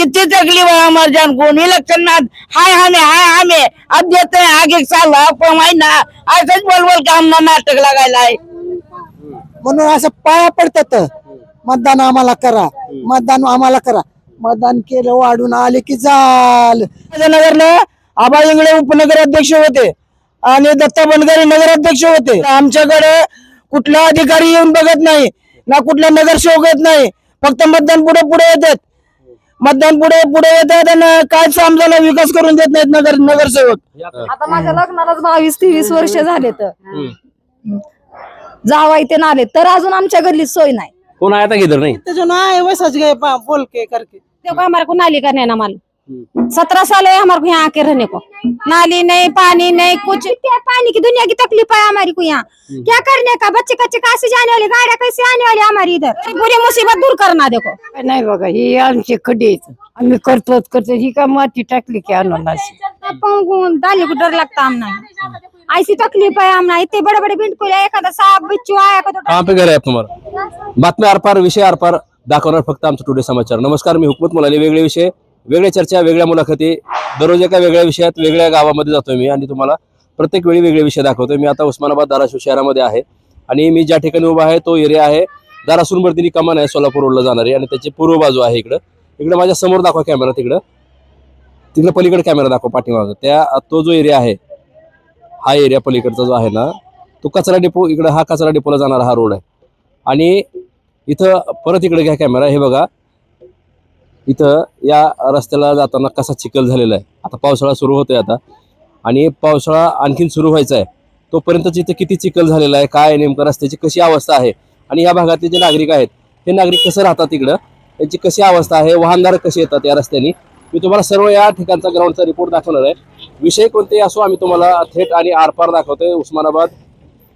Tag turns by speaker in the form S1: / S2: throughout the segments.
S1: कितनी तकलीफ है हमारे जान को में हाय हमें हाय हमें. अब देते हैं आगे साल आपको महीना ऐसे बोल बोल के हम नाटक लगाए है
S2: म्हणून असं पाया पडतात. मतदान आम्हाला करा. मतदान आम्हाला करा. मतदान केलं वाढून आले की झालं
S1: नगरला आबा इंगळे उपनगर अध्यक्ष होते आणि दत्ता बनगरे नगराध्यक्ष होते. आमच्याकडे कुठला अधिकारी येऊन बघत नाही ना कुठला नगरसेवक येत नाही. फक्त मतदान पुढे पुढे येतात. मतदान पुढे पुढे येतात आणि काय समजायला विकास करून देत नाहीत नगर नगरसेवक.
S3: आता माझ्या लग्नालाच बावीस तेवीस वर्ष झाले तर जावाई ते नाले तर अजून आमच्या गल्लीत सोय नाही.
S4: कोण आया था किधर नहीं?
S2: जो ना है वैसा गए बोल के करके
S5: देखो हमारे को नाली नहीं ना मालूम सत्रह साल है हमारे को यहाँ आके रहने को। नाली नहीं पानी नहीं कुछ पानी की दुनिया की तकलीफ़ है हमारी को यहाँ। क्या करने का? बच्चे कच्चे कैसे जाने वाले? गाड़ियाँ कैसे आने वाली हमारी इधर? पूरी मुसीबत दूर करना देखो।
S6: नाही बघा ही आमचे आहेत आम्ही करतोच करतो ही का माती टाकली की आणून
S5: डाली को डर लगता हम नहीं ऐसी तकलीफ़ है हम इतने बड़े बड़े बिंद को एखादा सांप बिच्छू आया का तो
S4: कहाँ पे घर आहे तुम्हाला बातम्या आरपार विषय आरपार दाखवणार फक्त आमचं टुडे समाचार. नमस्कार मी हुकमत मुलाने वेगळे विषय. वेगळ्या चर्चा वेगळ्या मुलाखती. दररोज एका वेगळ्या विषयात वेगळ्या गावामध्ये जातोय मी आणि तुम्हाला प्रत्येक वेळी वेगळे विषय दाखवतोय. मी आता उस्मानाबाद धाराशिव शहरामध्ये आहे आणि मी ज्या ठिकाणी उभा आहे तो एरिया आहे धारासूर कमान आहे सोलापूर रोडला जाणारी आणि त्याची पूर्व बाजू आहे इकडं. इकडं माझ्यासमोर दाखवा कॅमेरा तिकडं. तिकडं पलीकडे कॅमेरा दाखवा पाठीमागं. त्या तो जो एरिया आहे हा एरिया पलीकडचा जो आहे ना तो कचरा डेपो इकडं हा कचरा डेपोला जाणारा हा रोड आहे. आणि इथं परत इकडे घ्या कॅमेरा हे बघा इथं या रस्त्याला जाताना कसा चिखल झालेला आहे? आता पावसाळा सुरू होतोय आता. आणि पावसाळा आणखीन सुरू व्हायचा आहे. तोपर्यंतच इथं किती चिखल झालेला आहे? काय नेमकं रस्त्याची कशी अवस्था आहे? आणि या भागातले जे नागरिक आहेत हे नागरिक कसं राहतात तिकडं? त्यांची कशी अवस्था आहे? वाहनदार कसे येतात या रस्त्याने? मी तुम्हाला सर्व या ठिकाणचा ग्राउंडचा रिपोर्ट दाखवणार आहे. विषय कोणतेही असो आम्ही तुम्हाला थेट आणि आरपार दाखवतोय. उस्मानाबाद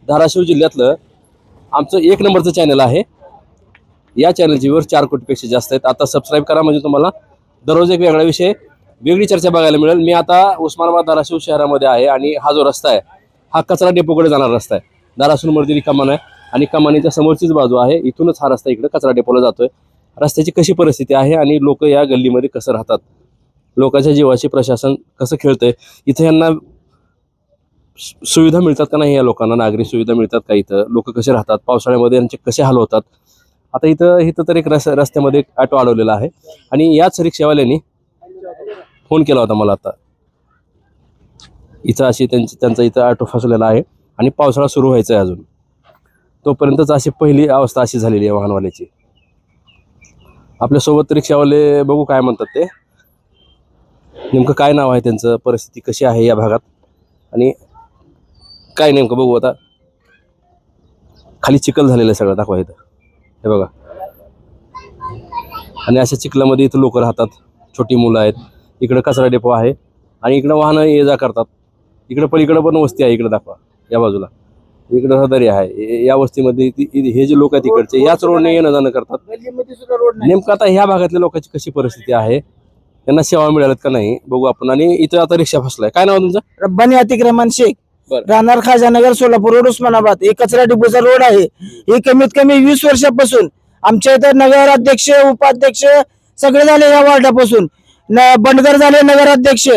S4: धाराशिव जिल्ह्यातलं आमचं एक नंबरचं चॅनल आहे. या चॅनलची व्ह्यूअर चार कोटीपेक्षा जास्त आहेत. आता सबस्क्राईब करा म्हणजे तुम्हाला दररोज एक वेगळा विषय वेगळी चर्चा बघायला मिळेल. मी आता उस्मानाबाद धाराशिव शहरामध्ये आहे आणि हा जो रस्ता आहे हा कचरा डेपोकडे जाणारा रस्ता आहे. धाराशिव कमान आहे आणि कमानीच्या समोरचीच बाजू आहे. इथूनच हा रस्ता इकडे कचरा डेपोला जातोय. रस्त्याची कशी परिस्थिती आहे आणि लोक या गल्लीमध्ये कसं राहतात? लोकांच्या जीवाशी प्रशासन कसं खेळतंय? इथं यांना सु- सुविधा मिळतात का नाही या लोकांना? नागरी सुविधा मिळतात का इथं? लोक कसे राहतात? पावसाळ्यामध्ये यांचे कसे हाल होतात? आता इथं इथं तर एक रस रस्त्यामध्ये एक ऑटो अडवलेला आहे. आणि याच रिक्षावाल्यांनी फोन केला होता मला आता. इथं अशी त्यांची त्यांचा इथं ऑटो फसलेला आहे आणि पावसाळा सुरू व्हायचा आहे अजून. तोपर्यंतच अशी पहिली अवस्था अशी झालेली आहे वाहनवाल्याची. आपल्यासोबत रिक्षावाले बघू काय म्हणतात ते. नेमकं काय नाव आहे त्यांचं परिस्थिती कशी आहे या भागात? आणि काय नेमकं बघू आता. खाली चिखल झालेलं आहे सगळं दाखवा इथं. हे बघा. आणि अशा चिखलामध्ये इथं लोक राहतात. छोटी मुलं आहेत. इकडं कचरा डेपो आहे. आणि इकडं वाहनं ये जा करतात. इकडं पलीकडं पण वस्ती आहे. इकडं दाखवा. या बाजूला. इकडं रहदारी आहे. या वस्तीमध्ये हे जे लोक आहेत इकडचे याच रोडने येणं जाणं करतात. नेमकं आता ह्या भागातल्या लोकांची कशी परिस्थिती आहे? त्यांना सेवा मिळाल्यात का नाही? बघू आपण. आणि इथं आता रिक्षा फसलाय. काय नाव तुमचं?
S1: रब्बानी अतिक्रमण शेख. राहणार खाजानगर सोलापूर रोड उस्मानाबाद. हे कचरा डिपोचा रोड आहे. हे कमीत कमी वीस वर्षापासून आमच्या इथं नगर अध्यक्ष उपाध्यक्ष सगळे झाले या वार्डापासून. न बंडगर झाले नगराध्यक्ष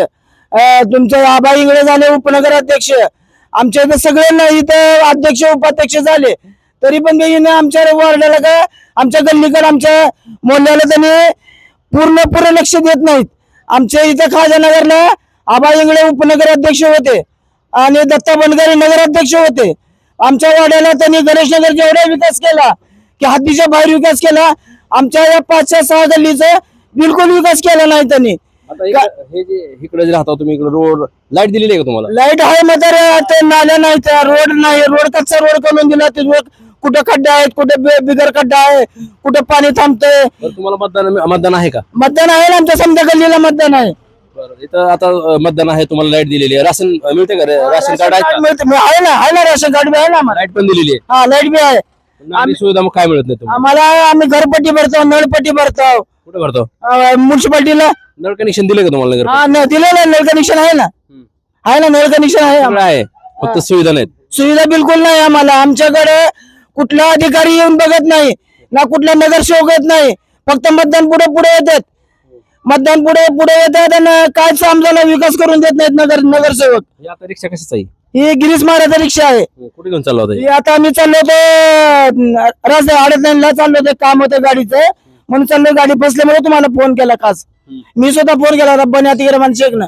S1: तुमचे आबा इंगळे झाले उपनगर अध्यक्ष. आमच्या इथं सगळे इथं अध्यक्ष उपाध्यक्ष झाले. तरी पण काही आमच्या वार्डाला का आमच्या गल्लीकडे आमच्या मोहल्ल्याला त्यांनी पूर्ण पूर्ण लक्ष देत नाहीत. आमच्या इथं खाजानगरला आबा इंगळे उपनगर अध्यक्ष होते. आणि दत्ता बनगरे नगराध्यक्ष होते. आमच्या वाड्याला त्यांनी गणेशनगरचा एवढा विकास केला की हद्दीच्या बाहेर विकास केला. आमच्या या पाच सहा गल्लीचा बिलकुल विकास केला नाही त्यांनी.
S4: हे जे इकडे जे राहता तुम्ही इकडे रोड लाइट दिलेली आहे का तुम्हाला?
S1: लाइट आहे मात्र ते नाल्या नाही त्या रोड नाही. रोड कच्चा रोड करून दिला ते रोड कुठे खड्डे आहेत कुठे बिगर खड्डा आहे कुठे पाणी थांबतंय.
S4: तुम्हाला मतदान मतदान आहे का?
S1: मतदान आहे ना आमच्या समजा गल्लीला मतदान आहे.
S4: बरं इथं आता अं, मतदान आहे तुम्हाला लाइट दिलेली आहे. राशन अं, मिळते का रे? राशन कार्ड आहे का?
S1: मिळतं. आहे ना आहे ना राशन कार्ड बी आहे ना आम्हाला.
S4: लाइट पण दिलेली आहे.
S1: हा लाइट बी आहे.
S4: नागरी सुविधा मग काय मिळत नाही तुम्हाला?
S1: आम्हाला आम्ही घरपट्टी भरतो नळपट्टी भरतो.
S4: कुठे भरतो?
S1: म्युन्सिपाल्टीला
S4: नळ कनेक्शन दिले का तुम्हाला नगर
S1: हा न दिलं ना नळ कनेक्शन आहे ना. आहे ना नळ कनेक्शन आहे
S4: सगळं आहे. फक्त सुविधा नाहीत.
S1: सुविधा बिलकुल नाही आम्हाला. आमच्याकडे कुठला अधिकारी येऊन बघत नाही ना कुठला नगरसेवक येत नाही. फक्त मतदान पुढे पुढे येतात. मतदान पुढे पुढे येतात आणि काय समजायला विकास करून देत नाहीत नगर नगरसेवक.
S4: ही आता रिक्षा कशाच आहे?
S1: ही गिरीश महाराजा रिक्षा आहे.
S4: कुठे घेऊन चालला होता
S1: ही? आता आम्ही चाललो होतो रस्ते आडत चाललो होतो काम होतं गाडीचं. म्हणून चाललो गाडी फसल्यामुळे तुम्हाला फोन केला खास. मी स्वतः फोन केला होता बन्याती गिरमान शेखनं.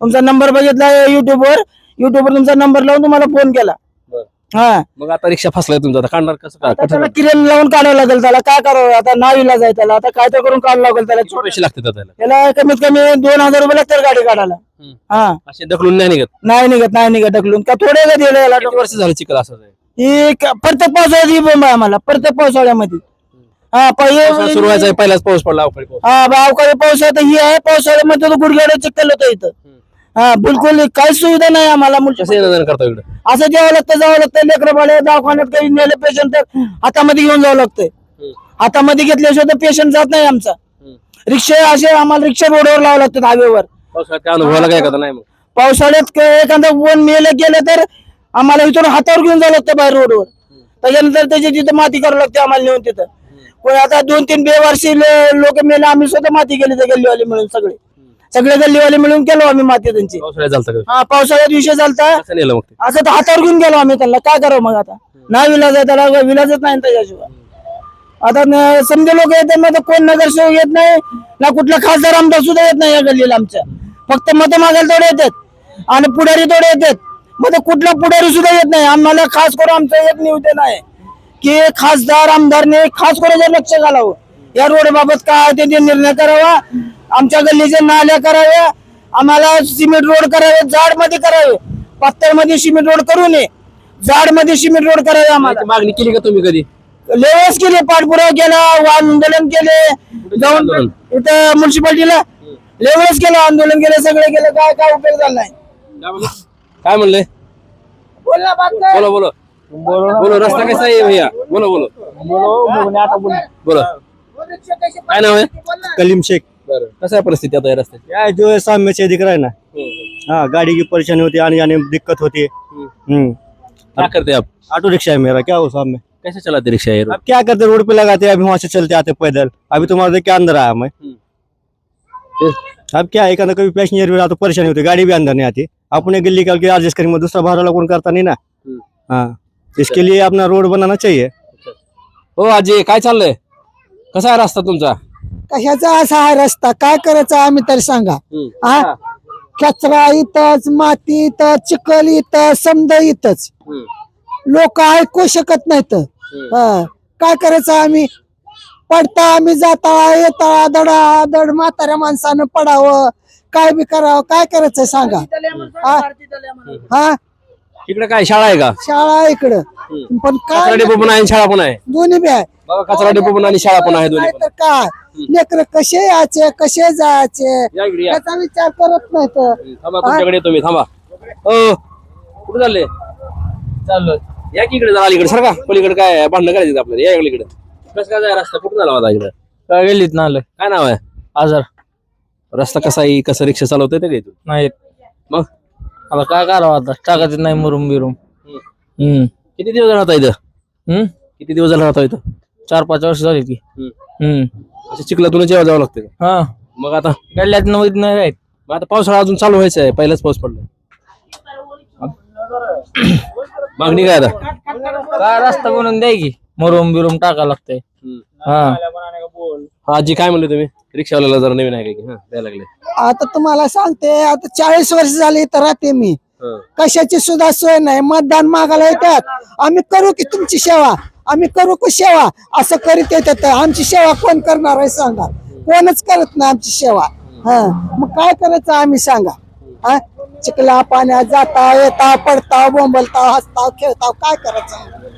S1: तुमचा नंबर बघितला युट्यूबवर युट्यूबवर तुमचा नंबर लावून तुम्हाला फोन केला. हा.
S4: मग आता रिक्षा फसलाय तुमचा. आता काढणार कसं? काय
S1: आता त्याला किरण लावून काढावं लागेल त्याला. काय करावं? आता नावीला जाय त्याला. आता काय तर करून काढावं लागेल त्याला.
S4: पैसे लागतात त्याला?
S1: त्याला कमीत कमी दोन हजार रुपये लागतात गाडी काढायला.
S4: हम्म.
S1: हा.
S4: असे ढकलून नाही निघत?
S1: नाही निघत नाही निघत ढकलून. का थोडे का दिलं याला
S4: किती वर्ष झालं चिखल असं आहे?
S1: ही क- प्रत्येक पावसाळ्यात ही बोंब आहे आम्हाला. प्रत्येक पावसाळ्यामध्ये. हा
S4: पावसाळा सुरू व्हायचा
S1: पहिले
S4: पहिलाच पाऊस पडला अवकाळी पाऊस.
S1: हा बा- अवकाळी पावसाळ्यात ही आहे. पावसाळ्यामध्ये गुडघ्याला चिखल होतं इथं. हा बिलकुल काहीच सुविधा नाही आम्हाला
S4: कसं येणं करता इकडं?
S1: असं जेवावं लागतं जावं लागतं. लेकरं बाळे दवाखान्यात काही नेले पेशंट तर हातामध्ये घेऊन जावं लागतंय. हातामध्ये घेतल्याशिवाय तर पेशंट जात नाही आमचा. रिक्षा असे आम्हाला रिक्षा रोडवर लावावं लागतात हायवेवर
S4: पावसाळ्यात काय अनुभवाला काय का नाही मग.
S1: पावसाळ्यात क- एखादं वन मेलं गेलं तर आम्हाला इथून हातावर घेऊन जावं लागतं बाहेर रोडवर. त्याच्यानंतर त्याची तिथं माती करावं लागते आम्हाला नेऊन तिथं. कोणी आता दोन तीन बेवारशी लोक मेले आम्ही स्वतः माती केली त्या गल्लीवाले मिळून सगळे. सगळे गल्लीवाले मिळून केलो आम्ही माती त्यांची.
S4: पावसाळ्यात झालता का?
S1: हा पावसाळ्यात विषय चालता
S4: कसं नेलं मग ते?
S1: असं तर हातावर घेऊन गेलो आम्ही त्यांना. काय करावं मग आता? नाही विलाज आहे त्याला विलाजच नाही त्याच्याशिवाय. आता न- समजे लोक येतात मग आता कोण नगरसेवक येत नाही ना कुठला खासदार आमदार सुद्धा येत नाही या गल्लीला आमच्या. फक्त मत मागायला तेवढे येतात आणि पुढारी तेवढे येतात मग ते कुठला पुढारी सुद्धा येत नाही. आम्हाला खास करून आमचं एक निवेदन आहे की खासदार आमदारने खास करून जर लक्ष घालावं. या रोड बाबत काय ते निर्णय करावा. आमच्या गल्लीचे नाल्या कराव्या आम्हाला सिमेंट रोड करावे जाडमध्ये करावे. पातळमध्ये सिमेंट रोड करू नये. जाडमध्ये सिमेंट रोड करावे आम्हाला.
S4: मागणी केली का तुम्ही कधी?
S1: लेवस केले पाठपुरावा केला आंदोलन केले जाऊन
S4: आंदोलन?
S1: इथं म्युन्सिपाल्टीला लेवलच केलं आंदोलन केलं सगळे केलं काय काय उपयोग झाला नाही.
S4: काय म्हणले? बोलो बोलो बोलो. रस्ता कैसा आहे भैया? बोलो. बोलो बोलो. काय नाव आहे?
S7: कलीम शेख.
S4: बरं. कसं आहे परिस्थिती आता या रस्त्याची?
S7: क्या जो है सामने से दिख रहा है ना. हाँ गाड़ी की परेशानी होती है आने जाने में दिक्कत होती. है हम्म.
S4: क्या करते आप?
S7: ऑटो रिक्शा है मेरा क्या हो सामने
S4: कैसे चलाते रिक्शा ये
S7: अब क्या करते रोड पे लगाते हैं अभी वहाँ से चलते आते पैदल. अभी तुम्हारे देख के अंदर आया मैं. अब क्या है कहना कभी पैसेंजर भी रहा तो परेशानी होती है गाड़ी भी अंदर नहीं आती. अपने गली करके एडजस्ट करेंगे दूसरा भाड़ा वाला कौन करता नहीं ना? हाँ. इसके लिए अपना रोड बनाना चाहिए.
S4: हो आजी काय चाललंय? कसा आहे रस्ता तुमचा?
S2: कशाचा असा आहे रस्ता काय करायचं आम्ही तरी सांगा. हा? कचरा इथंच माती इथं चिखल इथं समद इथंच. लोक ऐकू शकत नाहीत. हा. काय करायचं आम्ही? पडता आम्ही जाता येता दडा दड म्हाताऱ्या माणसानं पडावं. काय बी करावं काय करायचं सांगा. हा? हा?
S4: इकडे काय शाळा आहे का?
S2: शाळा आहे इकडं. पण काय
S4: शाळा पण आहे.
S2: दोन्ही बी आहे.
S4: बघा कचरा डेपो पण आणि शाळा पण आहे दोन्ही
S2: तर काय? लेकर कसे यायचे कसे जायचे?
S4: या इकडे या.
S2: त्याचा विचार करत नाही तर.
S4: थांबा तुमच्याकडे येतो मी थांबा. हो कुठे चालले? चाललो या की इकडे जरा इकडे सारखा पलीकडे काय आहे? भांडणं करायचं आपल्याला. या इकडे. इकडे कसं काय जाय रस्ता? कुठून आला होता इकडे?
S8: काय गेलीत ना आलं
S4: काय नाव आहे?
S8: आजार.
S4: रस्ता कसा आहे? कसं रिक्षा चालवतोय ते घेतो
S8: नाही
S4: मग?
S8: आता काय करावं आता? टाकत येत नाही मुरुम बिरुम हम्म.
S4: किती दिवस राहता इथं?
S8: हम्म?
S4: किती दिवस राहता इथं?
S8: चार पाच वर्ष झाली ती.
S4: हम्म.
S8: हम्म.
S4: असं चिखलातून जेव्हा जावं लागतं का?
S8: हा.
S4: मग आता?
S8: गल्ल्यात नवीन नाही. राहत
S4: मग आता पावसाळा अजून चालू व्हायचा आहे पहिलाच पाऊस पडला. मागणी काय आता?
S8: काय रस्ता बनवून द्याय की मुरुम बिरुम टाका लागतंय. हा.
S4: हा आजी काय म्हणले तुम्ही? रिक्षावाल्याला जरा नवीन आहे का की? हा द्यायला लागले.
S2: आता तुम्हाला सांगते आता चाळीस वर्ष झाली तर राहते मी.
S4: हा.
S2: कशाची सुद्धा सोय नाही मतदान मागायला येतात. आम्ही करू की तुमची सेवा. आम्ही करू का सेवा? असं करीत येतात आमची सेवा कोण करणार आहे सांगा. कोणच करत नाही आमची सेवा. हा. मग काय करायचं आम्ही सांगा? हा? चिखला पाण्यात जाता येता पडता बोंबलता हसता खेळता काय करायचं?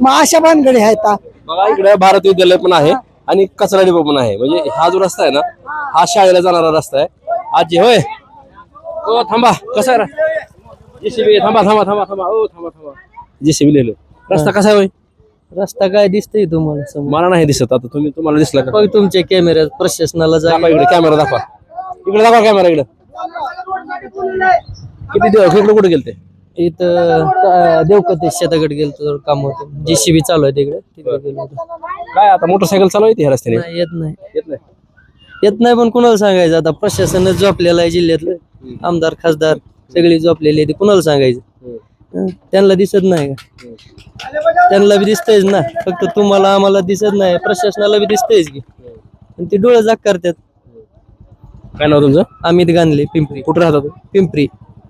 S2: मग अशा भानगडी आहेत
S4: बघा इकडे भारत विद्यालय पण आहे आणि कचरा डिपो पण आहे. म्हणजे हा जो रस्ता आहे ना हा शाळेला जाणारा रस्ता आहे. आजी होय? हो थांबा. कसा आहे जेसीबी थांबा थांबा थांबा थांबा. हो थांबा थांबा. जेसीबी लिहिलं. रस्ता कसा आहे होय?
S8: रस्ता काय दिसतंय तुम्हाला समोर?
S4: मला नाही दिसत. आता तुम्ही तुम्हाला दिसला का?
S8: बघ तुमच्या कॅमेऱ्यात प्रशासनाला जा
S4: दाखवा इकडे कॅमेरा दाखवा. इकडे दाखवा कॅमेरा इकडे. किती दिवस इकडे कुठे गेलते?
S8: इथं का- देवकते शेताकडे गेलो जरा काम होतं. जेसीबी चालू आहे तिकडे. तिकडे गेलो होतो.
S4: काय आता मोटरसायकल चालू आहे ह्या रस्त्याने?
S8: नाही येत नाही.
S4: येत नाही?
S8: येत नाही पण कुणाला सांगायचं? आता प्रशासनात झोपलेलं आहे जिल्ह्यातलं. आमदार खासदार सगळी झोपलेली आहे ते कुणाला सांगायचं? त्यांना दिसत नाही. का त्यांना बी दिसतंयच ना. फक्त तुम्हाला आम्हाला दिसत नाही. प्रशासनाला बी दिसतंयच की. आणि ते डोळे जाग करतात.
S4: काय नाव तुमचं?
S8: अमित गांधले पिंपरी.
S4: कुठं राहता तुम्ही?
S8: पिंपरी.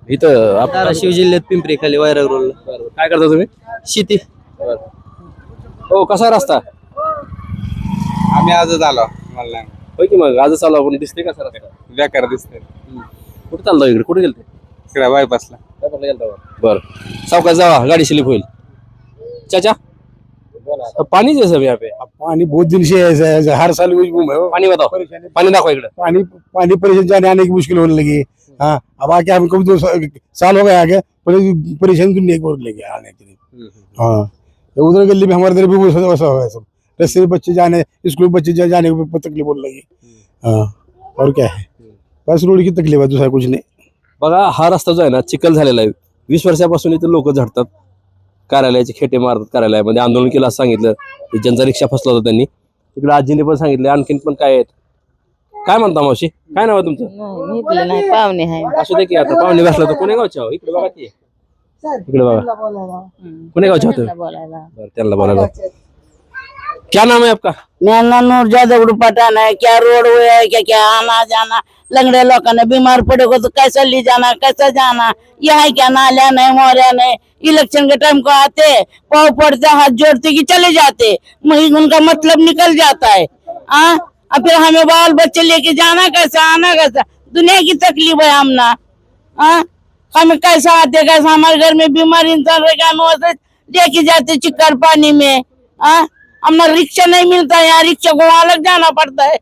S4: इथं आप-
S8: धाराशिव जिल्ह्यात पिंपरी खाली वैराग रोडला.
S4: काय करता तुम्ही?
S8: शेती.
S4: हो कसा रस्ता?
S9: आम्ही आजच आलो मला
S4: होय की मग? आज चालू आपण. दिसते कसा रस्ता?
S9: बेकार दिसतंय.
S4: कुठे चाललो इकडे? कुठे गेलते?
S9: इकडे बायपासला.
S4: बर. सावकाश जावा गाडी स्लिप होईल. चाचा पानी है सब यहाँ पे.
S10: पानी बहुत दिन से ऐसा है हर साल वही है.
S4: पानी बताओ पानी दाखवा इकडे.
S10: पानी पानी परेशान जाने आने की मुश्किल होने लगी हाँ अब आके हम कभी दो सा- साल हो गए आगे. परे- परेशानी दुनिया की ओर लगे आने के लिए हाँ. तो उधर गली में हमारे इधर भी वैसा वैसा हो गया सब. रस्ते में बच्चे जाने स्कूल में बच्चे जा- जाने को तकलीफ़ होने लगी। हाँ और क्या है? बस रोड की तकलीफ़ है दूसरा कुछ नहीं।
S4: बघा हा रस्ता जो आहे ना चिखल झालेला आहे. वीस वर्षापासून इथे लोक झडतात. कार्यालयाचे खेटे मारतात कार्यालयामध्ये. आंदोलन केलं असं सांगितलं. की ज्यांचा रिक्षा फसला होता त्यांनी. तिकडे आजीने पण सांगितलं. आणखीन पण काय आहेत? काय म्हणता मावशी? काय नाव आहे तुमचं?
S11: नाही पाहुणे आहे.
S4: असू दे की आता. पाहुणे बसला तर कोण्या गावचे आहो? इकडे बघा की इकडे बघा. कोण्या गावचे होते बरं त्यांना बोलायला. क्या नाम है आपका?
S12: मेरा नूर जादव पठान है। क्या रोड हुआ है? क्या क्या आना जाना? लंगड़े लोग ने बीमार पड़े को तो कैसे ले जाना? कैसे जाना? यहाँ क्या नालिया नहीं मोरिया नहीं इलेक्शन के टाइम को आते, पाव पड़ते, हाथ जोड़ते कि चले जाते। उनका मतलब निकल जाता है। हाँ? अब फिर हमें बाल बच्चे लेके जाना कैसे, आना कैसे? दुनिया की तकलीफ़ है हमना हाँ? हमें कैसा आते, कैसा? हमारे घर में बीमार इंसान रहेगा, हम लेके जाते चिक्कर पानी में। हाँ? हमने रिक्शा नहीं मिलता यहाँ रिक्शा को अलग जाना पड़ता है?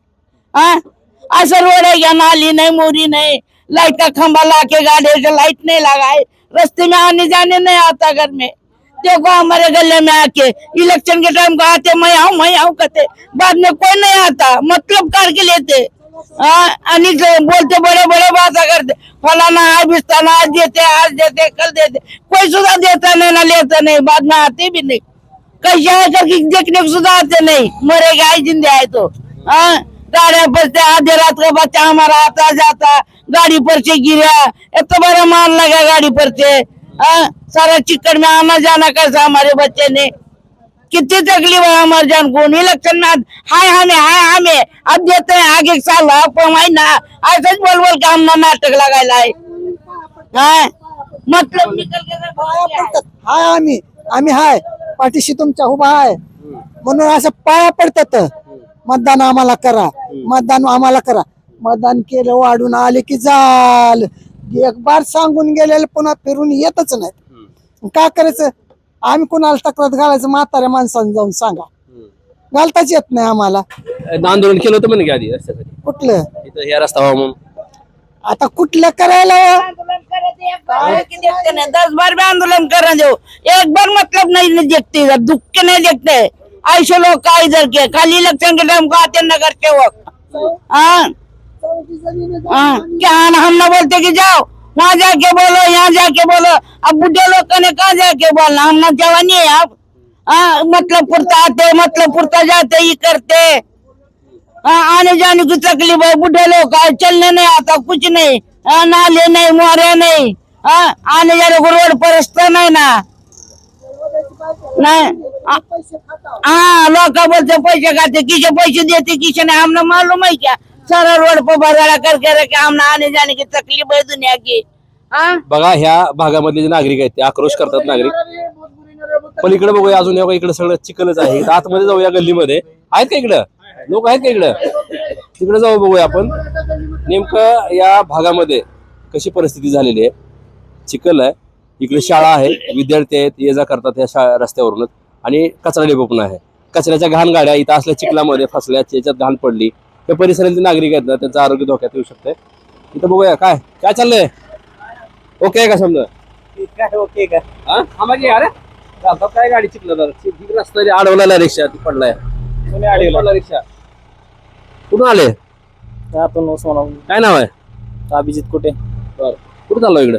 S12: ऐसा रोड है क्या नाली नहीं मोरी नहीं. लाइट का खंबा ला के गाड़ी का लाइट नहीं लगाए रस्ते में आने जाने नहीं आता घर में. देखो हमारे गले में आके इलेक्शन के टाइम को आते मैं आऊ मैं आऊ कहते। बाद में कोई नहीं आता मतलब करके लेते। हाँ? आणि बोलते बड़े बड़े बातें करते। फलाना आज बिस्ताना आज देते आज देते कल देते। कोई सुधा देता नहीं ना लेता नहीं बाद में आते भी नहीं। कैसे है करके देखने को सुधा आते नहीं. मरेगा ही जिंदे आए तो? हाँ गाड़िया पर से आधे रात का बच्चा हमारा आता जाता. गाड़ी पर से गिरा इतना बड़ा मार लगा गाड़ी पर से सारा चिक्कड़ में आना जाना कैसा हमारे बच्चे ने कितनी तकलीफ है हमारे जान को इलेक्शन में हाय हमें हाय हमें अब देते हैं आगे साल आपको ना ऐसे बोल बोल के हम नाटक लागायला आहे? हाँ मतलब निकल के
S2: हाय आम्ही आम्ही हाय. पाठीशी तुमच्या उभा आहे. म्हणून असं पाया पडतात. मतदान आम्हाला करा. मतदान आम्हाला करा. मतदान केलं वाढून आले की जाल. एक बार सांगून गेलेलं पुन्हा फिरून येतच नाही काय करायचं? आम्ही कुणाला तक्रार घालायचं? म्हाताऱ्या माणसाने जाऊन सांगा. घालताच येत नाही आम्हाला.
S4: आंदोलन केलं होतं म्हणे की आधी रस्त्यासाठी
S2: कुठलं?
S4: इथं रस्ता म्हणून.
S2: आता कुठलं करायला
S12: देखते नहीं. दस बार भी आंदोलन कर रहे हो. एक बार मतलब नहीं देखते इधर दुख के नहीं देखते. ऐसे लोग का इधर के खाली इलेक्शन के टाइम को आते नगर के वक्त हाँ हाँ क्या हम ना बोलते कि जाओ? वहाँ जाके बोलो यहाँ जाके बोलो. अब बुढ़े लोग ने कहा जाके बोलना? हम ना जवानी है आप हाँ मतलब पुरता आते मतलब पुरता जाते ही करते हाँ। आने जाने की तकलीफ है बुढ़े लोग का चलने नहीं आता कुछ नहीं. नाले नहीं मोरे नहीं. हाँ आने जाने को रोड पर नहीं ना. नाही. हाँ, लोक लोग बोलते पैसे खाते किसे पैसे देते किसे नाही हमने मालूम है क्या सारा रोड पर भराड़ा करके रखे हमने आने जाने की तकलीफ है दुनिया की हा
S4: बघा ह्या भागामधले जे नागरिक आहेत ते आक्रोश करतात नागरिक. पण इकडे बघूया अजून इकडे सगळं चिकलच आहे. आतमध्ये जाऊया गल्लीमध्ये. आहेत का इकडं? लोक आहेत का इकडं? तिकडे जाऊ बघूया आपण. नेमकं या भागामध्ये कशी परिस्थिती झालेली आहे? चिखल आहे इकडे शाळा आहे विद्यार्थी आहेत ये जा करतात या शाळा रस्त्यावरूनच. आणि कचरा डेपो पण आहे. कचऱ्याच्या घाण गाड्या इथं असल्या चिखलामध्ये फसल्या याच्यात घाण पडली. या परिसरातले नागरिक आहेत ना त्यांचं आरोग्य धोक्यात येऊ शकते इथं बघूया काय? काय चाललंय? ओके आहे का समजा?
S8: काय ओके का
S4: अरे काय गाडी चिकलं तर ठीक रस्ता अडवलेला रिक्षा ती पडलाय.
S8: अडवलं
S4: रिक्षा. कुठून आले?
S8: आपण
S4: काय नाव आहे?
S8: अभिजित कुठे?
S4: कुठं चाललो इकडं?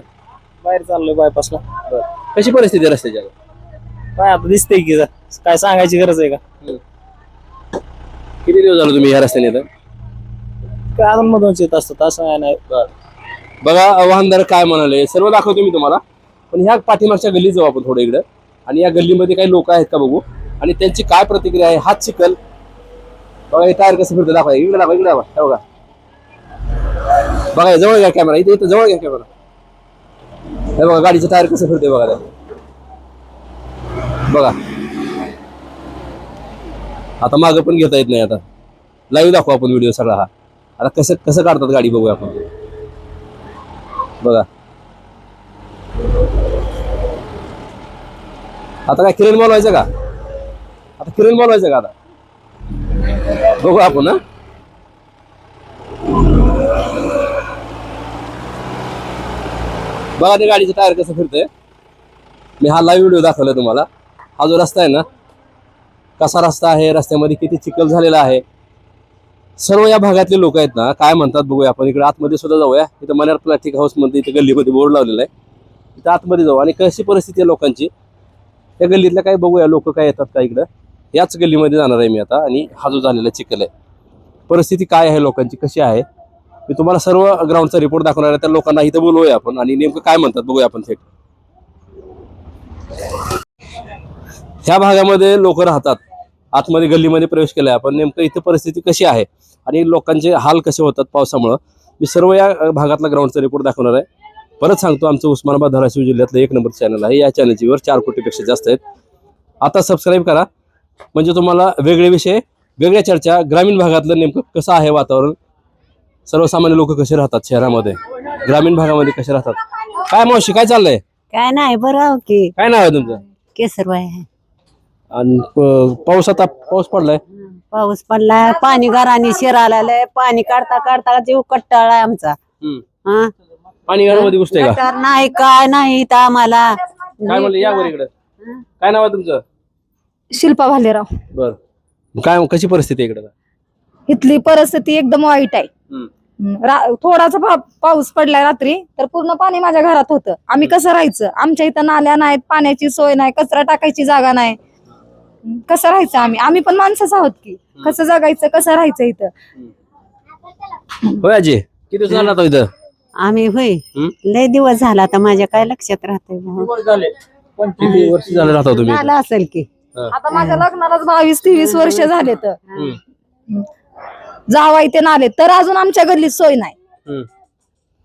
S8: बाहेर चाललोय बायपासला.
S4: कशी परिस्थिती आहे रस्त्याची आता?
S8: काय आता दिसतंय की जा. काय सांगायची गरज आहे का?
S4: किती दिवस झाले तुम्ही ह्या रस्त्याने येतं
S1: काय अधूनमधूनच येत असतात असं काय नाही.
S4: बघा वाहनदार काय म्हणाले सर्व दाखवतो मी तुम्हाला. पण ह्या पाठीमागच्या गल्लीत जाऊ आपण थोडं इकडं. आणि या गल्लीमध्ये काही लोक आहेत का बघू? आणि त्यांची काय प्रतिक्रिया आहे? हात चिकल बघा टायर कसं फिरतं दाखवा इकडे दाखवा इकडे दाखवा. बघा. बघा जवळ घ्या कॅमेरा इथे इथं जवळ घ्या कॅमेरा हे बघा गाडीचं टायर कसं फिरते बघा बघा. आता मागं पण घेता येत नाही आता. लाईव्ह दाखवू आपण व्हिडिओ सगळा हा. आता कसं कसं काढतात गाडी बघूया आपण. बघा. आता काय किरण बोलवायचं का? आता किरण बोलवायचं का आता? बघू आपण बघा ते गाडीचं टायर कसं फिरतंय. मी हा लाईव्ह व्हिडिओ दाखवला तुम्हाला. हा जो रस्ता आहे ना कसा रस्ता आहे रस्त्यामध्ये किती चिखल झालेला आहे. सर्व या भागातले लोक आहेत ना काय म्हणतात बघूया आपण. इकडे आतमध्ये सुद्धा जाऊया. इथं मनार प्लास्टिक हाऊसमध्ये इथे गल्लीमध्ये बोर्ड लावलेला आहे. इथं आतमध्ये जाऊ. आणि कशी परिस्थिती आहे लोकांची? त्या गल्लीतल्या काय बघूया लोक काय येतात का इकडं. याच गल्लीमध्ये जाणार आहे मी आता आणि हा जो झालेला चिखल आहे परिस्थिती काय आहे लोकांची कशी आहे? मी तुम्हाला सर्व ग्राउंडचा रिपोर्ट दाखवणार आहे त्या लोकांना इथं बोलवूया आपण आणि नेमकं काय म्हणतात बघूया आपण थेट. ह्या भागामध्ये लोक राहतात आतमध्ये गल्लीमध्ये प्रवेश केलाय आपण नेमकं इथं परिस्थिती कशी आहे आणि लोकांचे हाल कसे होतात पावसामुळं मी सर्व या भागातला ग्राउंडचा रिपोर्ट दाखवणार आहे. परत सांगतो आमचं उस्मानाबाद धाराशिव जिल्ह्यातलं एक नंबर चॅनल आहे या चॅनलची वर चार कोटीपेक्षा जास्त आहेत. आता सबस्क्राईब करा म्हणजे तुम्हाला वेगळे विषय वेगळ्या चर्चा ग्रामीण भागातलं नेमकं कसं आहे वातावरण? सर्वसामान्य लोक कसे राहतात शहरामध्ये? ग्रामीण भागामध्ये कसे राहतात? काय मावशी काय चाललंय?
S6: काय नाही बरं की.
S4: काय नाव आहे तुमचं?
S6: केसरबाई आहे.
S4: आणि प- पाऊस आता पाऊस पडलाय?
S6: पाऊस पडलाय पाणी घराने शिरायला आलंय पाणी काढता काढता जीव कट्टाळाय आमचा.
S4: हम्म.
S6: हा?
S4: पाणी घरामध्ये घुसतंय का?
S6: गटार नाही काय नाही इथं आम्हाला.
S4: काय म्हणलं या वर इकडे. काय नाव आहे तुमचं?
S3: शिल्पा भालेराव.
S4: बर. काय कशी परिस्थिती आहे इकडे?
S3: इथली परिस्थिती एकदम वाईट आहे.
S4: हम्म.
S3: हम्म. रा- थोडासा पा- पाऊस पडलाय रात्री तर पूर्ण पाणी माझ्या घरात होतं. आम्ही कसं राहायचं? आमच्या इथं नाल्या नाहीत पाण्याची सोय नाही कचरा टाकायची जागा नाही. कसं राहायचं आम्ही? आम्ही पण माणसंच आहोत की. कसं जगायचं कसं राहायचं इथं?
S4: होय अजय किती दिवस झाला तो इथं?
S6: आम्ही होय? लय दिवस झाला आता माझ्या काय लक्षात राहतंय
S4: किती वर्ष झालं राहता तुम्ही इथं?
S6: झालं असेल की.
S3: आता माझ्या लग्नालाच बावीस तेवीस वर्ष झाले तर. जावाई ते नाले. तर अजून आमच्या गल्लीत सोय नाही.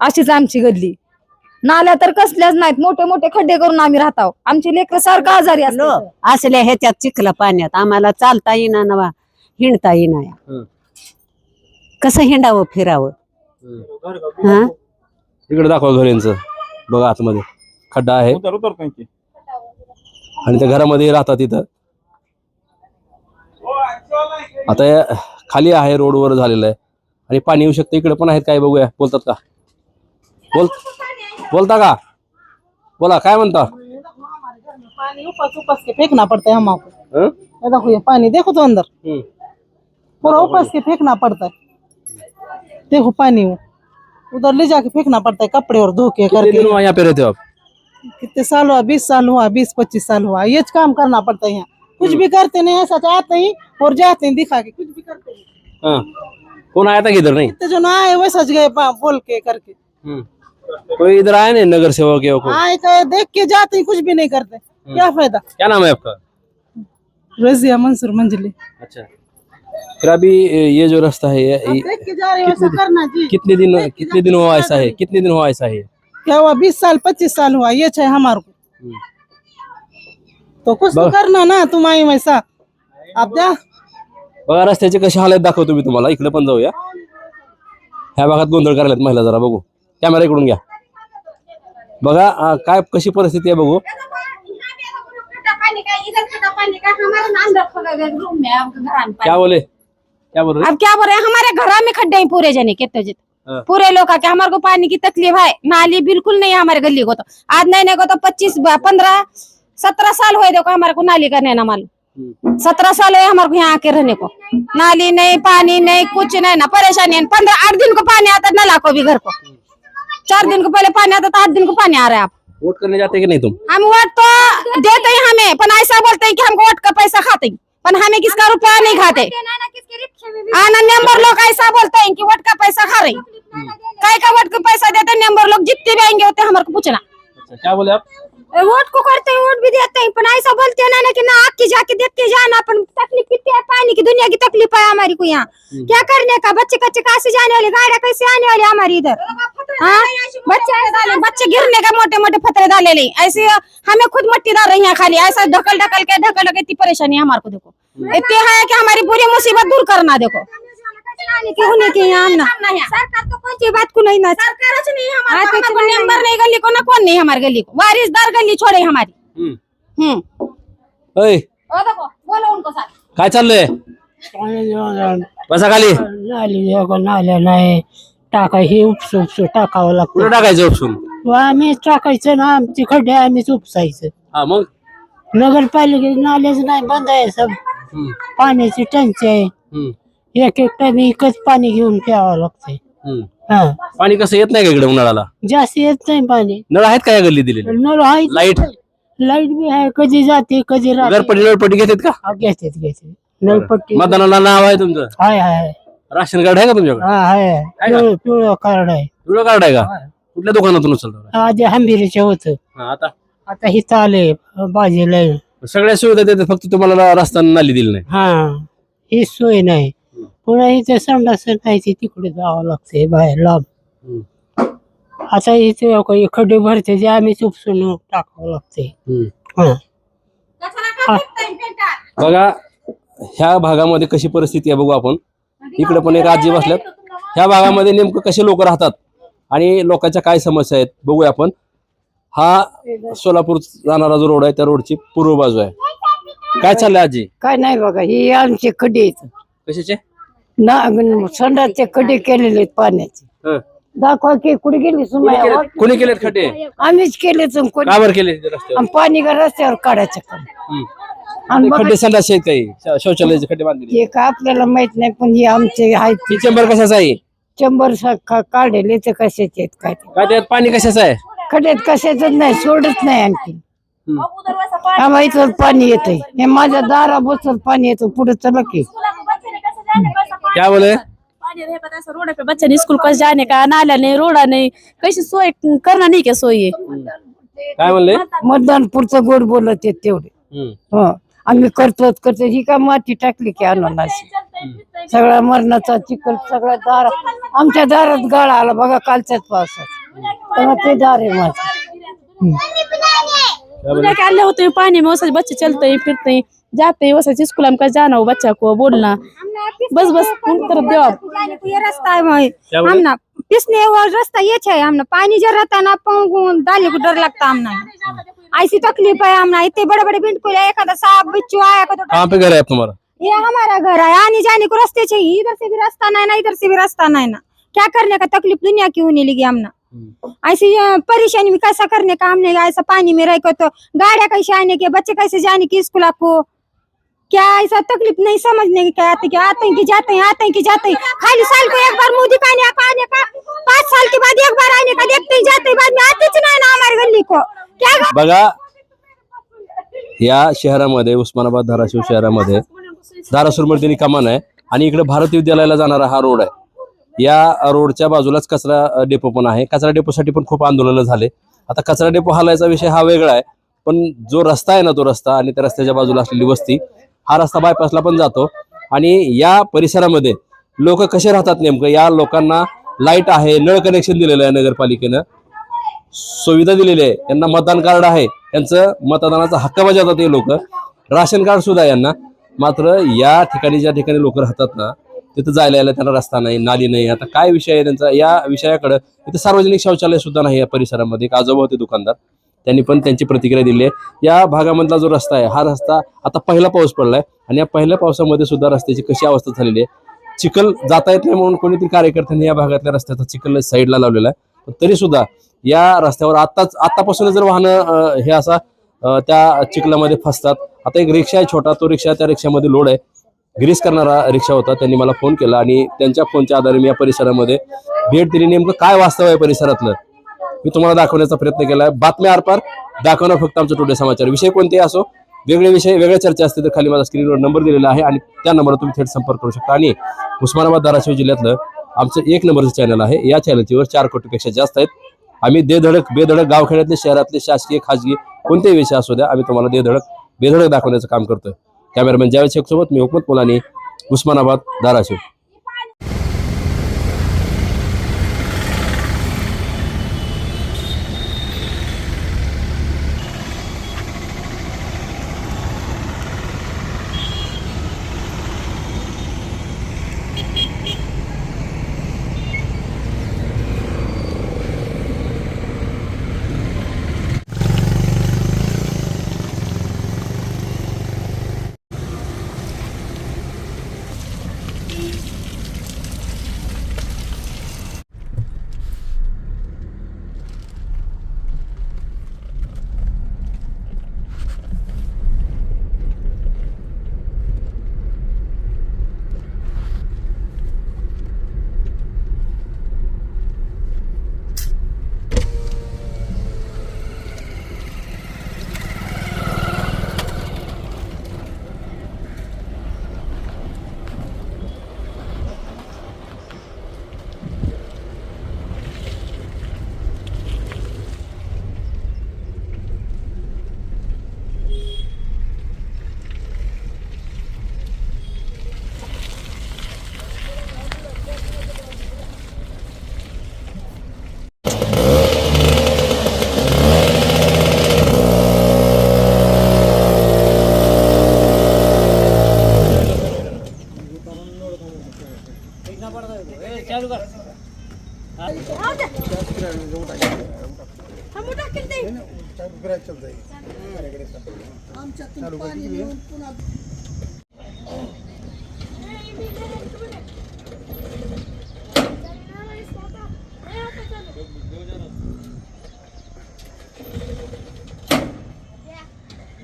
S3: अशीच आमची गल्ली. नाल्या तर कसल्याच नाहीत. मोठे मोठे खड्डे करून आम्ही राहतो आमची लेकर सारखं आजारी
S6: असल्या ह्याच्यात चिखला पाण्यात. आम्हाला चालता येईना नवा हिंडता येईना
S4: हम्म.
S6: कसं हिंडावं फिरावं. हा?
S4: इकडे दाखवा घर यांचं बघा आतमध्ये. खड्डा आहे. आणि त्या घरामध्ये राहतात तिथं आता या खाली आहे रोडवर झालेलं आहे. आणि पाणी येऊ शकतं इकडे पण आहेत काय बघूया. बोलतात का? बोल बोलता का? बोला काय म्हणता?
S13: पानी ऊपर से ऊपर से फेंकना पड़ता है? हम आपको
S4: हं?
S13: ये देखो ये पानी देखो तो अंदर.
S4: हम्म.
S13: पूरा ऊपर से फेंकना पड़ता है देखो पानी वो उधर ले जाके फेंकना पड़ता है कपड़े और धो के
S4: कितने
S13: करके.
S4: दिन यहाँ पे रहते हो आप?
S13: कितने साल हुआ? बीस साल हुआ बीस पच्चीस साल हुआ. ये काम करना पड़ता है यहाँ. कुछ भी करते नहीं ऐसा चाहते ही और जाते हैं दिखा के कुछ भी करते नहीं।
S4: हाँ। कौन आया था कि इधर नहीं?
S13: जो ना आए वैसा गए बोल के करके।
S4: हम्म. कोई इधर आया नहीं नगर सेवक
S13: आए कहे देख के जाते हैं कुछ भी नहीं करते। क्या फ़ायदा?
S4: क्या नाम है आपका?
S13: रजिया मंसूर मंजिली।
S4: अच्छा। फिर अभी ये जो रास्ता है ये, कितने दिन कितने दिन हुआ ऐसा है? कितने दिन हुआ ऐसा है?
S13: क्या हुआ? बीस साल पच्चीस साल हुआ ये है हमारे को।
S4: हम्म.
S13: तो कुछ तो. करना ना तुम आई वैसा. आप जा.
S4: बघा रस्त्याचे कसे हालत दाखवतो मी तुम्हाला. इकडे पण जाऊया. ह्या भागात गोंधळ करायला महिला जरा बघू. कॅमेरा इकडून घ्या. बघा अं, काय कशी परिस्थिती आहे बघू. क्या बोले? क्या बोल रहे?
S5: अब क्या बोल रहे? हैं हमारे घर में खड्डे हैं पूरे जने के तो
S4: हाँ।
S5: पूरे लोग के हमारे को पानी की तकलीफ है. नाली बिल्कुल नहीं है हमारे गली को तो. आज नहीं नहीं को तो पच्चीस पंद्रह सत्रह साल हुए देखो हमारे को नाली करने ना मालूम सत्रह साल हुए हमारे को यहाँ आके रहने को. नाली नहीं पानी नहीं कुछ नहीं ना परेशानी है पंद्रह आठ दिन को पानी आता नला को भी घर को चार दिन को पहले पानी आता तो आठ दिन को पानी आ रहा है आप.
S4: वोट करने जाते कि नहीं तुम?
S5: हम वोट तो देते हैं हमें पर ऐसा बोलते हैं कि हमको वोट का पैसा खाते हैं पण हमें किसका रुपया नहीं खाते. आना नंबर लोग ऐसा बोलते हैं कि वोट का पैसा खा रही. काय का वोट का पैसा देते नंबर लोग जितने भी आएँगे होते हमारे को पूछना.
S4: अच्छा, क्या बोले आप?
S5: वोट को करते हैं वोट हैं पर ऐसा बोलते हैं ना ना कि ना आग की जाके देख के जाना अपन तकलीफ़ कितनी है पानी की दुनिया की तकलीफ़ है हमारी को यहाँ। क्या करने का? बच्चे कच्चे कहाँ से जाने वाले? गाड़ियाँ कैसे आने वाली हमारी इधर? हाँ? बच्चे बच्चे गिरने का मोटे मोटे फतरे डाले ले। ऐसे हमें खुद मट्टी डाल रही है खाली। ऐसा ढकल ढकल के ढकल ढकल इतनी परेशानी है हमारे को देखो। इतनी है की हमारी पूरी मुसीबत दूर करना देखो।
S3: होने के यहाँ ना। सरकार तो कोई बात को नहीं ना।
S5: सरकारच नहीं
S3: हाँ,
S5: हमारे
S3: तो
S5: नहीं गली को ना कौन नहीं हमारे गली को। वारिसदार गली छोड़े हमारी।
S4: हम्म.
S5: हम्म
S4: अय
S5: ओ देखो बोलो उनको साथ
S4: काय चाललंय? बसा खाली.
S6: नाल्या नाही टाका हे उपस उपस टाकावं लागतं
S4: कुठे टाकायचं उपसून?
S6: व आम्ही टाकायचं ना आमचे खड्डे आम्हीच उपसायचं
S4: हा मग?
S6: नगरपालिकेत नाल्याच नाही बंद आहे सब
S4: हम्म,
S6: पाण्याची टंचाई आहे
S4: हम्म,
S6: एक एक टाइम एकच पाणी घेऊन प्यावं लागतंय
S4: हम्म.
S6: हा
S4: पाणी कसं येत नाही का इकडे उन्हाळ्याला?
S6: जास्त येत नाही पाणी.
S4: नळ आहेत का या गल्ली दिलेले?
S6: नळ आहे
S4: लाइट
S6: लाइट बी आहे कधी जाते कधी राहते
S4: घरपट्टी घेतात का?
S6: हा, घेतात घेतात. नळपट्टी
S4: मतदानाला नाव आहे तुमचं?
S6: हाय हाय
S4: राशन कार्ड आहे का तुमच्याकडे?
S6: हा हाय
S4: का?
S6: पिवळं पिवळं कार्ड आहे.
S4: पिवळं कार्ड आहे का? कुठल्या दुकानातून उचलतो?
S6: आधी हंबिरीचे होत.
S4: हा, आता?
S6: आता हिथं आले बाजीला.
S4: सगळ्या सुविधा देतात फक्त तुम्हाला रस्ता नाली दिली नाही.
S6: हा ही सोय नाही. पुन्हा इथे संडास नाही ते तिकडे जावं लागतंय बाहेर लांब. आता इथे खड्डे भरते ते आम्हीच उपसून टाकावं. हा.
S4: बघा ह्या भागामध्ये कशी परिस्थिती आहे बघू आपण. इकडे पण एक आजी बसल्यात. ह्या भागामध्ये नेमकं कसे लोक राहतात आणि लोकांच्या काय समस्या आहेत बघूया आपण. हा सोलापूर जाणारा जो रोड आहे त्या रोडची पूर्व बाजू आहे. काय चाललंय आजी?
S6: काय नाही बघा ही आमचे खड्डे आहेत.
S4: कशाचे?
S6: ना संडासचे खड्डे केलेले आहेत पाण्याचे. दाखवा की कुठे गेली
S4: कोणी
S6: सुमाया
S4: कोणी केलेत खड्डे?
S6: आम्हीच केले कोणी
S4: का बरं केले रस्त्यावर?
S6: पाणी का रस्त्यावर काढायचं काम. आणि
S4: ते
S6: बघा,
S4: खड्डे संडास आहेत काही? श- शौचालयाचे खड्डे बांधलेले
S6: हे का आपल्याला माहीत नाही पण हे आमचे आहेत.
S4: ही चेंबर कशाचा आहे?
S6: शंभर काढले तर कशाचे आहेत काय ते.
S4: काय त्यात पाणी कशाचं आहे?
S6: खड्ड्यात कशाच नाही सोडत नाही आणखी. आम्हाला इथं पाणी येतंय. हे माझ्या दारा बसल पाणी येतं. पुढे चला की.
S4: क्या बोले?
S14: पानी रहे पता है रोड पे बच्चे ने स्कूल का? जाने का नाला नहीं रोडा नहीं. कैसे सोए करना नहीं क्या सोइए
S4: काय म्हणले?
S6: मतदान पुरतं गोड बोलत येत तेवढे.
S4: हम्म.
S6: हो. आम्ही करतो करतो ही का माती टाकली की अनोनाशी सगळा मरणाचा चिखल सगळा दार. आमच्या दारात गाळा आला बघा कालच्याच पावसात. तेव्हा ते दार आहे माझं.
S14: दुनिया के अल्लाह होते हैं पानी में वैसे बच्चे चलते हैं फिरते हैं जाते हैं वैसे स्कूल में का जाना हो बच्चा को बोलना बस बस उन तरफ़ दो
S3: ये रास्ता है भाई हम ना पिसने वो रास्ता ये है हम ना पानी जर रहता ना पाँव को डालने को डर लगता हमने ऐसी तकलीफ़ है हमने इतने बड़े बड़े बिंद को एक आधा सांप बिच्छू आया को
S4: कहाँ पे घर है तुम्हारा?
S3: ये हमारा घर है आने जाने को रास्ते चाहिए इधर से भी रास्ता नहीं ना इधर से भी रास्ता नहीं ना क्या करने का तकलीफ़ दुनिया की होने लगी हमने ऐसी परेशानी में कैसा करने का हमने ऐसा पानी में रह तो गाड़ियाँ कैसे आने के बच्चे कैसे जाने की स्कूल को क्या ऐसा तकलीफ नहीं समझने की क्या आते क्या आते हैं कि जाते हैं आते हैं कि जाते हैं। खाली साल को एक बार मुंह दिखाने का आने का पाँच साल के बाद एक बार आने का देखते ही जाते बाद में आते ना हमारे गली को। क्या
S4: बघा या शहरामध्ये उस्मानाबाद धाराशिव शहरामध्ये धाराशिवमध्ये कमान आहे आणि इकडे भारत विद्यालयाला जाणारा हा रोड आहे. या रोडच्या बाजूलाच कचरा डेपो पण आहे. कचरा डेपोसाठी पण खूप आंदोलनं झाले. आता कचरा डेपो हलायचा विषय हा वेगळा आहे पण जो रस्ता आहे ना तो रस्ता आणि त्या रस्त्याच्या बाजूला असलेली वस्ती हा रस्ता बायपासला पण जातो. आणि या परिसरामध्ये लोक कसे राहतात नेमकं? या लोकांना लाइट आहे नळ कनेक्शन दिलेलं आहे नगरपालिकेनं. सुविधा दिलेली आहे. यांना मतदान कार्ड आहे. यांचं मतदानाचा हक्क बजावतात हे लोक. राशन कार्ड सुद्धा यांना. मात्र या ठिकाणी ज्या ठिकाणी लोक राहतात ना तिथं जायला यायला त्यांना रस्ता नाही नाली नाही. आता काय विषय आहे त्यांचा? या विषयाकडं इथं सार्वजनिक शौचालय सुद्धा नाही या परिसरामध्ये. एक आजोबा होते दुकानदार. त्यांनी पण त्यांची प्रतिक्रिया दिली आहे. या भागामधला जो रस्ता आहे हा रस्ता आता पहिला पाऊस पडलाय आणि या पहिल्या पावसामध्ये सुद्धा रस्त्याची कशी अवस्था झालेली आहे चिखल जाता येत नाही म्हणून कोणीतरी कार्यकर्त्यांनी या भागातल्या रस्त्याचा चिखल साईडला लावलेला आहे. पण तरी सुद्धा या रस्त्यावर आताच आतापासूनच जर वाहनं हे असा त्या चिखलामध्ये फसतात आता एक रिक्षा आहे छोटा तो रिक्षा त्या रिक्षामध्ये लोड आहे. ग्रीस करणारा रिक्षा होता त्यांनी मला फोन केला आणि त्यांच्या फोनच्या आधारे मी या परिसरामध्ये भेट दिली. नेमकं काय वास्तव आहे परिसरातलं? मी तुम्हाला दाखवण्याचा प्रयत्न केला आहे बातम्या आरपार दाखवणं फक्त आमचं टुडे समाचार. विषय कोणतेही असो वेगळे विषय वेगळ्या चर्चा असतील तर खाली माझा स्क्रीनवर नंबर दिलेला आहे आणि त्या नंबरवर तुम्ही थेट संपर्क करू शकता. आणि उस्मानाबाद धाराशिव जिल्ह्यातलं आमचं एक नंबरचं चॅनल आहे. या चॅनलची चार कोटीपेक्षा जास्त आहेत. आम्ही देधडक बेधडक गावखेड्यातले शहरातले शासकीय खाजगी कोणतेही विषय असू द्या आम्ही तुम्हाला देधडक बेधडक दाखवण्याचं काम करतोय. कॅमेरामॅन जावेद शेख सोबत मी हुकमत मुलानी उस्मानाबाद धाराशिव.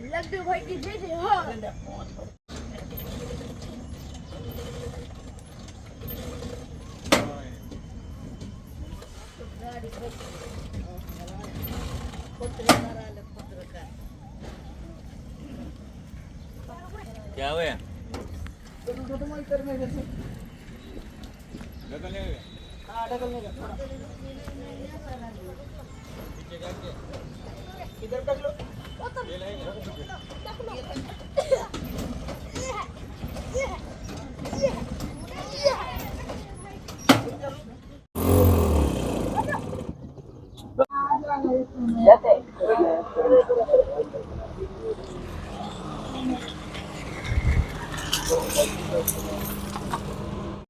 S2: લડ્ડુ ભાઈ જશે હો क्या हुआ डकल नहीं हाँ डकल नहीं इधर डकलो Yeah.